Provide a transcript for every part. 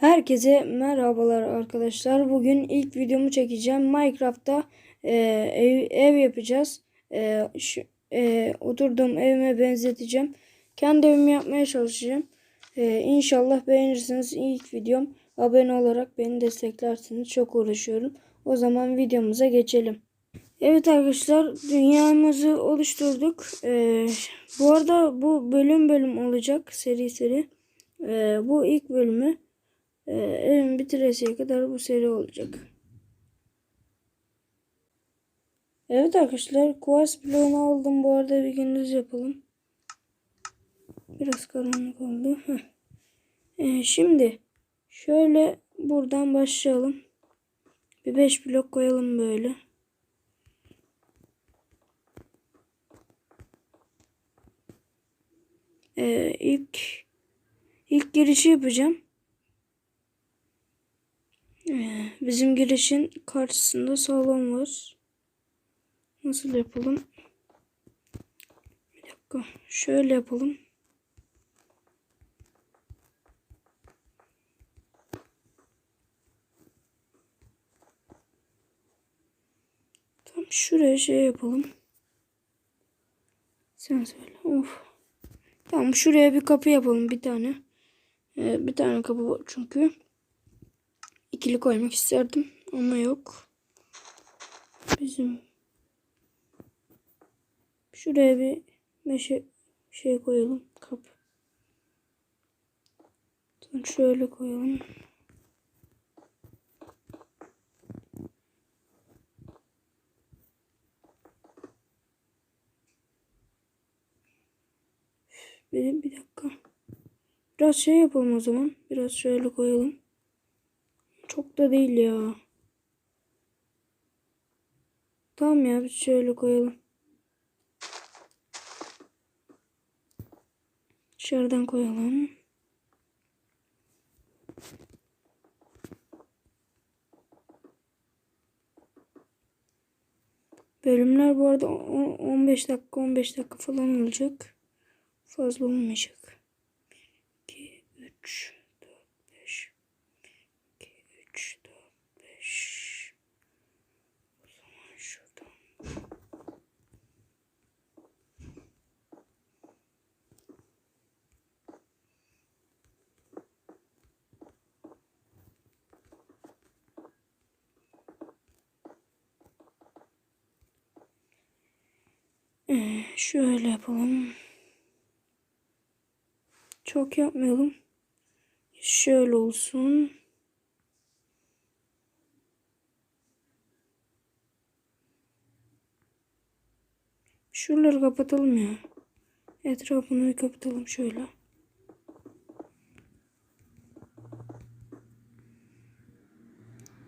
Herkese merhabalar arkadaşlar. Bugün ilk videomu çekeceğim. Minecraft'ta e, ev, ev yapacağız. E, şu, e, oturduğum evime benzeteceğim. Kendi evimi yapmaya çalışacağım. E, inşallah beğenirsiniz. İlk videom. Abone olarak beni desteklersiniz. Çok uğraşıyorum. O zaman videomuza geçelim. Evet arkadaşlar dünyamızı oluşturduk. E, bu arada bu bölüm bölüm olacak. Seri seri. E, bu ilk bölümü. Ee, evimi bitiresiye kadar bu seri olacak. Evet arkadaşlar kuvars bloğunu aldım. Bu arada bir gündüz yapalım. Biraz karanlık oldu. Ee, şimdi şöyle buradan başlayalım. Bir 5 blok koyalım böyle. Ee, ilk ilk girişi yapacağım. Ee, bizim girişin karşısında salon var. Nasıl yapalım? Bir dakika. Şöyle yapalım. Tam şuraya şey yapalım. Sen söyle. Of. Tamam şuraya bir kapı yapalım bir tane. Ee, bir tane kapı var çünkü ikili koymak isterdim ama yok. Bizim şuraya bir meşe şey koyalım kap. Şöyle koyalım. Bir, bir dakika. Biraz şey yapalım o zaman. Biraz şöyle koyalım. Çok da değil ya. Tamam ya biz şöyle koyalım. Dışarıdan koyalım. Bölümler bu arada 15 dakika 15 dakika falan olacak. Fazla olmayacak. 2 3 3, 4, 5. O zaman şuradan. Ee, şöyle yapalım. Çok yapmayalım. Şöyle olsun. Şuraları kapatalım ya. Etrafını kapatalım şöyle.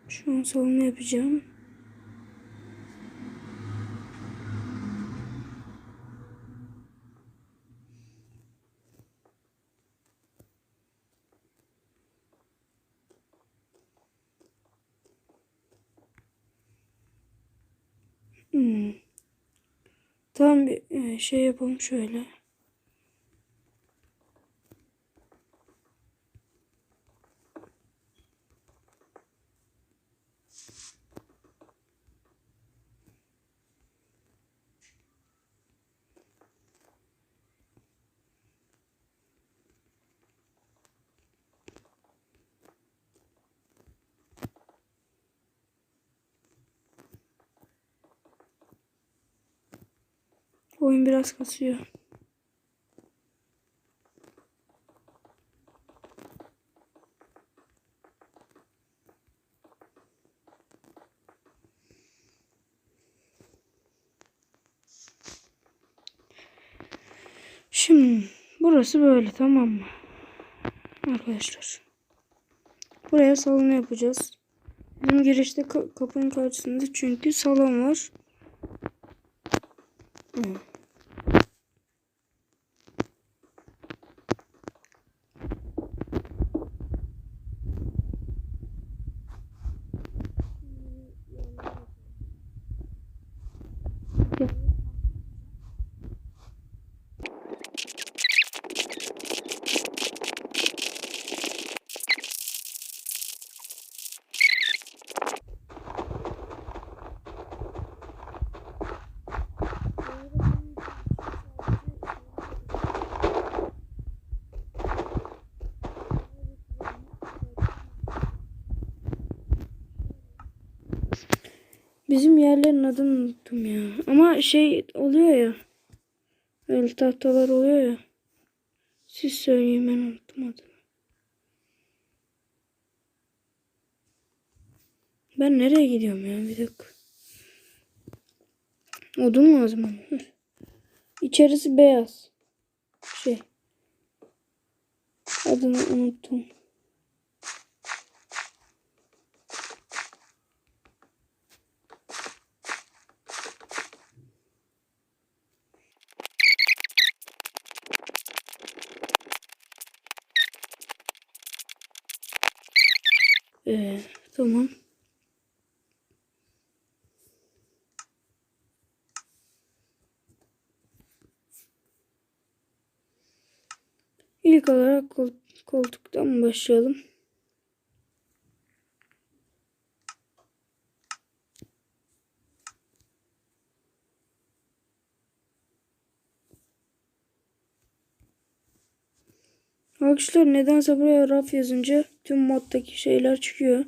Şu an salonu yapacağım. Hmm. Tamam bir e, şey yapalım şöyle. Oyun biraz kasıyor. Şimdi burası böyle tamam mı? Arkadaşlar. Buraya salon yapacağız. Bizim girişte kapının karşısında çünkü salon var. Bizim yerlerin adını unuttum ya. Ama şey oluyor ya. Öyle tahtalar oluyor ya. Siz söyleyin ben unuttum adını. Ben nereye gidiyorum ya bir dakika. Odun ama. Heh. İçerisi beyaz. Şey. Adını unuttum. Ee, tamam. İlk olarak kol- koltuktan başlayalım. Arkadaşlar nedense buraya raf yazınca tüm moddaki şeyler çıkıyor.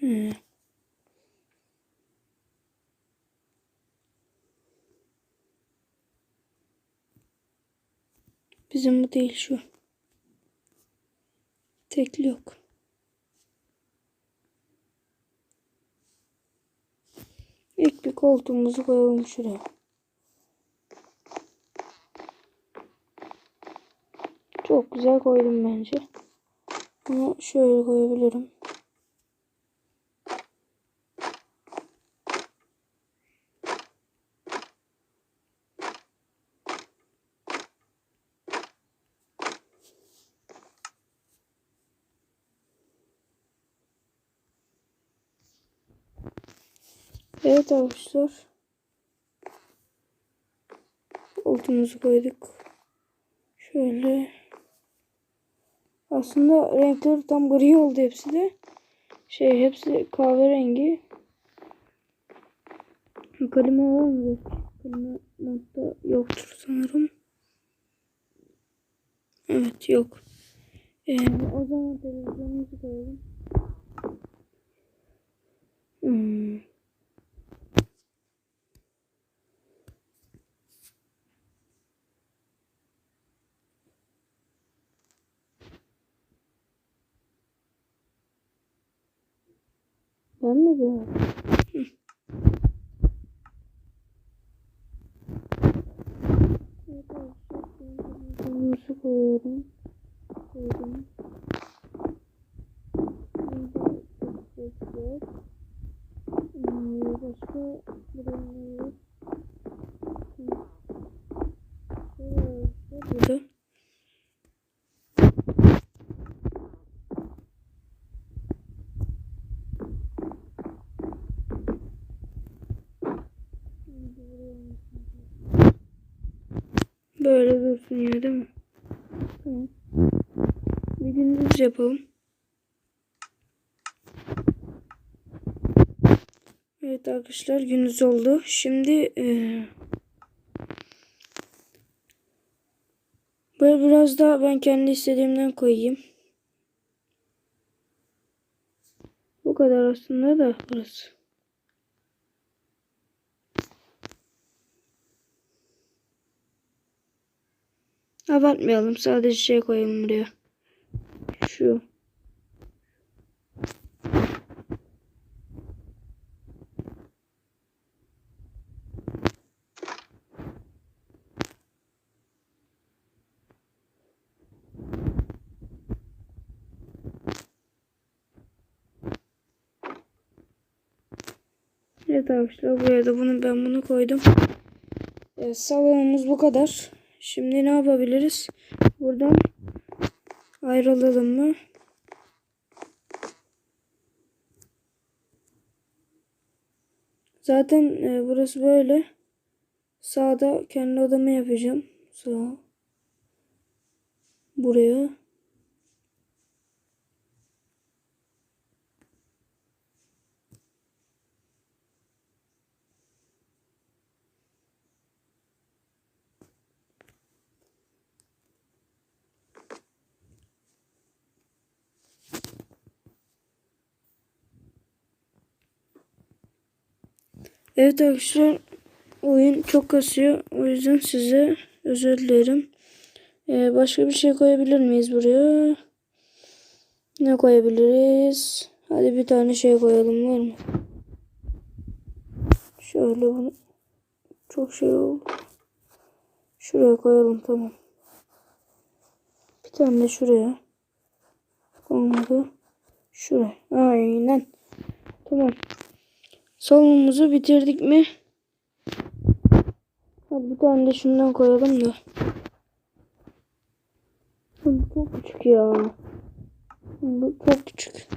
He. Bizim bu değil şu. Tekli yok. İlk bir koltuğumuzu koyalım şuraya. Çok güzel koydum bence. Bunu şöyle koyabilirim. Evet arkadaşlar. Koltuğumuzu koyduk. Şöyle. Aslında renkleri tam gri oldu hepsi de. Şey hepsi kahverengi. Var mı? Kalite modda yoktur sanırım. Evet yok. Ee, o zaman televizyonumuzu koyalım. Hmm. Ben mi diyorum? Televizyonumuzu koyuyorum. Koydum. Şimdi. Hmm, başka? Hmm. Şöyle Burada. Böyle dursun ya değil mi? Tamam. Bir gündüz yapalım. Evet arkadaşlar gündüz oldu. Şimdi eee böyle biraz daha ben kendi istediğimden koyayım. Bu kadar aslında da burası. Abartmayalım. Sadece şey koyalım buraya. Şu. Evet arkadaşlar buraya da bunu ben bunu koydum. Evet, salonumuz bu kadar. Şimdi ne yapabiliriz? Buradan ayrılalım mı? Zaten e, burası böyle. Sağda kendi odamı yapacağım. Sağ. Buraya. Evet arkadaşlar oyun çok kasıyor. O yüzden size özür dilerim. Ee, başka bir şey koyabilir miyiz buraya? Ne koyabiliriz? Hadi bir tane şey koyalım var mı? Şöyle bunu çok şey oldu. Şuraya koyalım tamam. Bir tane de şuraya. Olmadı. Şuraya. Aynen. Tamam. Salonumuzu bitirdik mi? Bir tane de şundan koyalım da. Bu çok küçük ya. Bu çok küçük.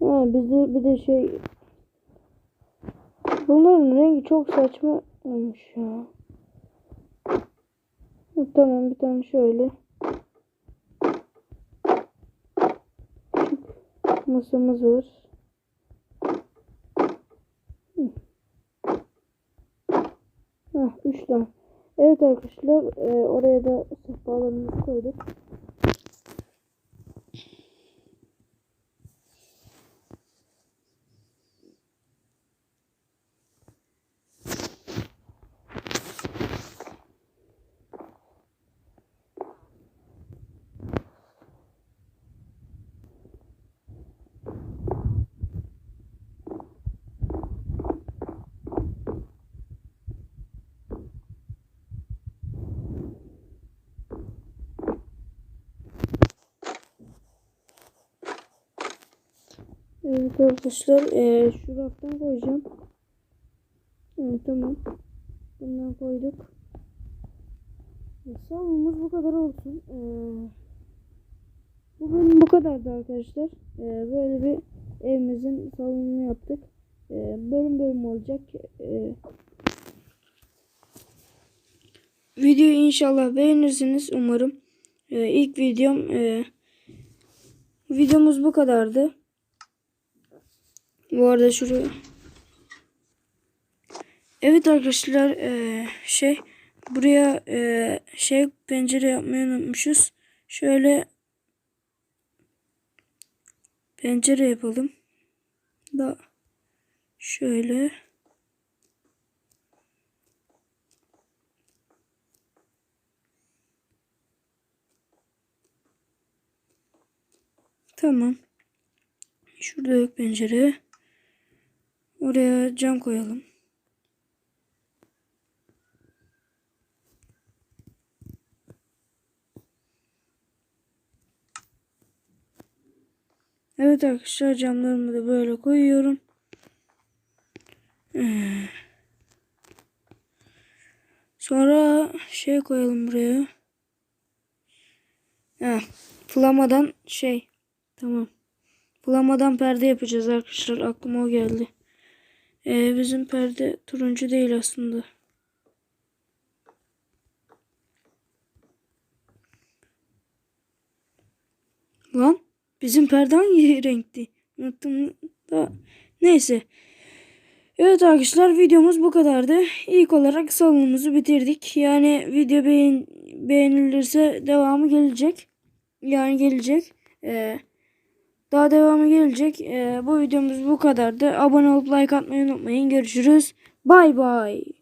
Ha bize bir de şey Bunların rengi çok saçma olmuş ya. Tamam bir tane şöyle. Masamız var. Hı. Heh, üç tane. Evet arkadaşlar e, oraya da sehpalarımızı koyduk. Evet arkadaşlar e, şu raftan koyacağım. Evet tamam. Bundan koyduk. E, Salonumuz bu kadar olsun. E, bu bu kadardı arkadaşlar. E, böyle bir evimizin salonunu yaptık. E, bölüm bölüm olacak. E, videoyu inşallah beğenirsiniz umarım. E, ilk videom e, videomuz bu kadardı. Bu arada şuraya. Evet arkadaşlar eee, şey buraya eee, şey pencere yapmayı unutmuşuz. Şöyle pencere yapalım. Da şöyle Tamam. Şurada yok pencere. Oraya cam koyalım. Evet arkadaşlar camlarımı da böyle koyuyorum. Sonra şey koyalım buraya. Ha, flamadan şey. Tamam. Flamadan perde yapacağız arkadaşlar. Aklıma o geldi. Ee, bizim perde turuncu değil aslında. Lan bizim perde hangi renkti? Unuttum da. Neyse. Evet arkadaşlar videomuz bu kadardı. İlk olarak salonumuzu bitirdik. Yani video beğen beğenilirse devamı gelecek. Yani gelecek. Ee, daha devamı gelecek. Ee, bu videomuz bu kadardı. Abone olup like atmayı unutmayın. Görüşürüz. Bay bay.